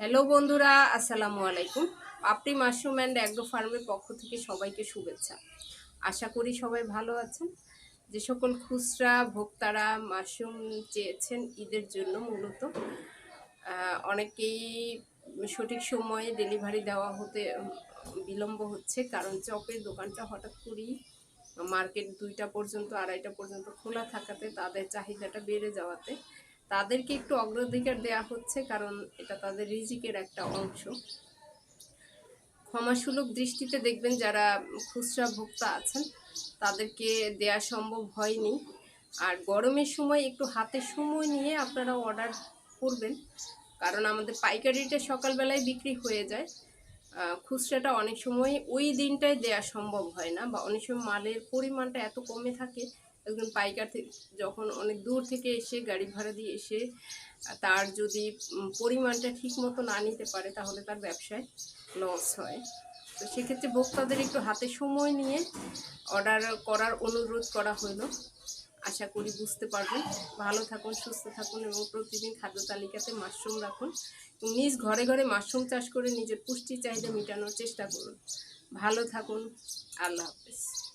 Hello বন্ধুরা, আসসালামু আলাইকুম। আপনি মাশরুম অ্যান্ড অ্যাগ্রো ফার্মের পক্ষ থেকে সবাইকে শুভেচ্ছা। আশা করি সবাই ভালো আছেন। যে সকল খুচরা ভোক্তারা মাশরুম চেয়েছেন ঈদের জন্য মূলত অনেকেই সঠিক সময়ে ডেলিভারি দেওয়া হতে, বিলম্ব হচ্ছে কারণ চপের দোকানটা হঠাৎ করেই মার্কেট দুইটা পর্যন্ত, আড়াইটা পর্যন্ত খোলা থাকাতে তাদের চাহিদাটা বেড়ে যাওয়াতে তাদেরকে একটু অগ্রাধিকার দেওয়া হচ্ছে কারণ এটা তাদের রিজিকের একটা অংশ। ক্ষমাসুলভ দৃষ্টিতে দেখবেন যারা খুচরা ভোক্তা আছেন, তাদেরকে দেয়া সম্ভব হয়নি। আর গরমের সময় একটু হাতে সময় নিয়ে আপনারা অর্ডার করবেন, কারণ আমাদের পাইকারিটা সকালবেলায় বিক্রি হয়ে যায়। খুচরাটা অনেক সময় ওই দিনটাই দেয়া সম্ভব হয় না বা অনেক সময় মালের পরিমাণটা এত কমে থাকে একজন পাইকার যখন অনেক দূর থেকে এসে গাড়ি ভাড়া দিয়ে এসে, তার যদি পরিমাণটা ঠিক মতো না নিতে পারে, তাহলে তার ব্যবসায় লস হয়। তো সেক্ষেত্রে ভোক্তাদের একটু হাতে সময় নিয়ে অর্ডার করার অনুরোধ করা হলো। আশা করি বুঝতে পারবেন। ভালো থাকুন, সুস্থ থাকুন এবং প্রতিদিন খাদ্য তালিকাতে মাশরুম রাখুন এবং নিজ ঘরে ঘরে মাশরুম চাষ করে নিজের পুষ্টি চাহিদা মেটানোর চেষ্টা করুন। ভালো থাকুন। আল্লাহ হাফেজ।